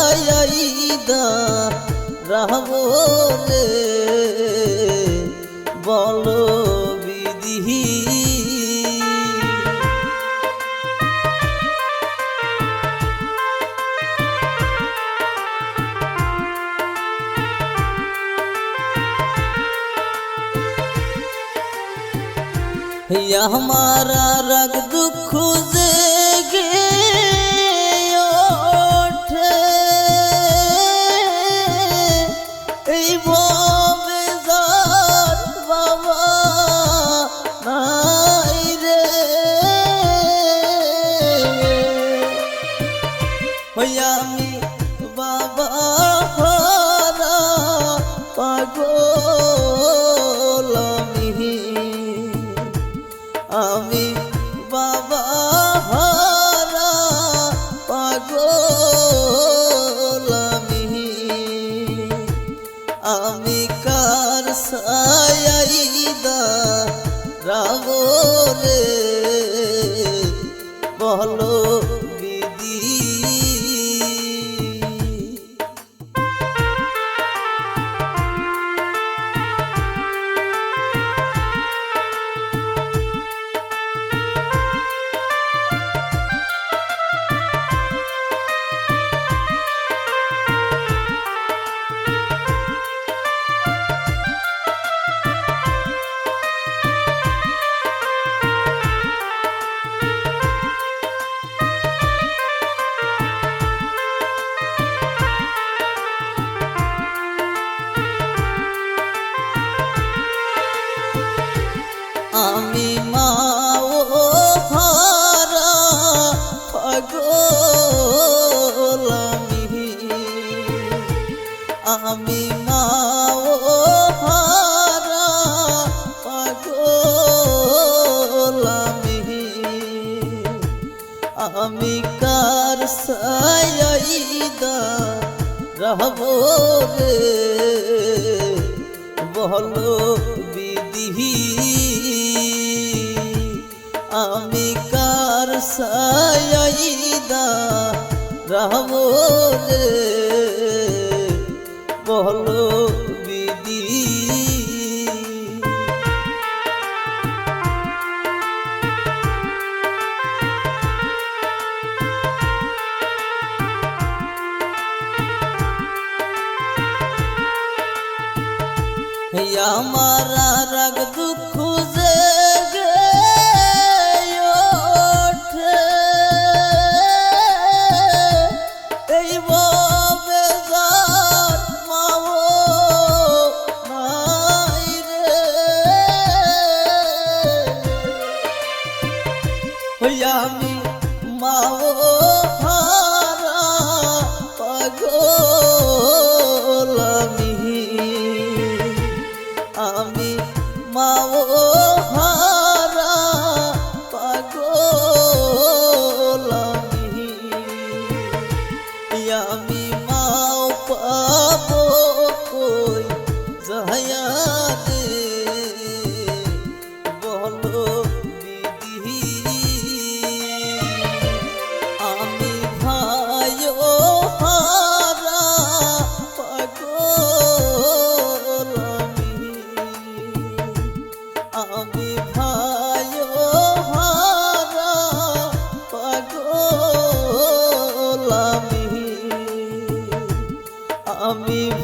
সাইদা রহবো রে বলো বিধি या हमारा रग दुख जेगे বলো পাগল আমি আমি কার সাইদা রহব রে? বলো বিধি। আমি কার সাইদা রহব রে? বলো দুনিয়া মারা রাগ দুঃখ জেগে ওঠে। এই বাবে যার আমি মাও যায়া বলো বিধি আমি ভাইও হারা পাগল আমি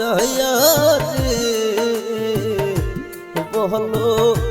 রে বলো